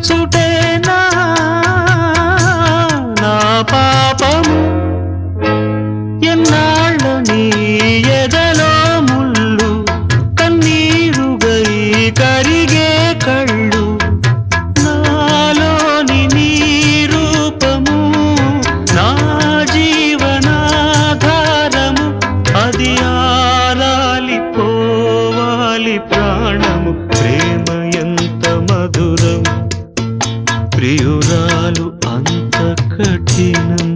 చూచుటేనా నా పాపం ఎన్నాళ్ళు నీ ఎదలో ముళ్ళు కన్నీరుగై కరిగే కళ్ళు నాలోని నీ రూపము నా జీవనాధారము అది ఆలాలి పోవాలి ప్రాణము ప్రేమ ప్రియురాలు అంత కఠినం.